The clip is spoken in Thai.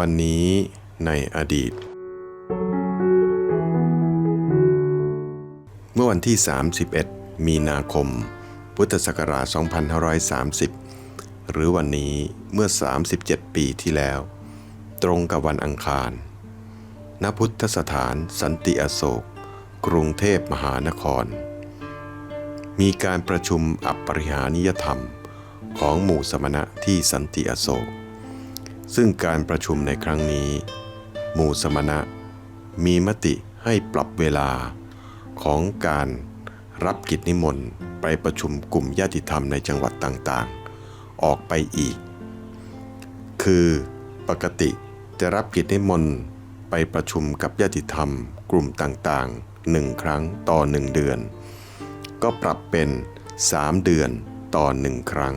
วันนี้ในอดีต เมื่อวันที่ 31 มีนาคม พุทธศักราช 2530 หรือวันนี้เมื่อ 37 ปีที่แล้ว ตรงกับวันอังคาร ณ พุทธสถานสันติอโศก กรุงเทพมหานคร มีการประชุมอัปปริหานิยธรรมของหมู่สมณะที่สันติอโศก ซึ่งการประชุมในครั้งนี้ หมู่สมณะ มีมติให้ปรับเวลาของการรับกิจนิมนต์ไปประชุมกลุ่มญาติธรรมในจังหวัดต่างๆ ออกไปอีก คือปกติจะรับกิจนิมนต์ไปประชุมกับญาติธรรมกลุ่มต่างๆหนึ่งครั้งต่อหนึ่งเดือน ก็ปรับเป็น 3 เดือนต่อหนึ่งครั้ง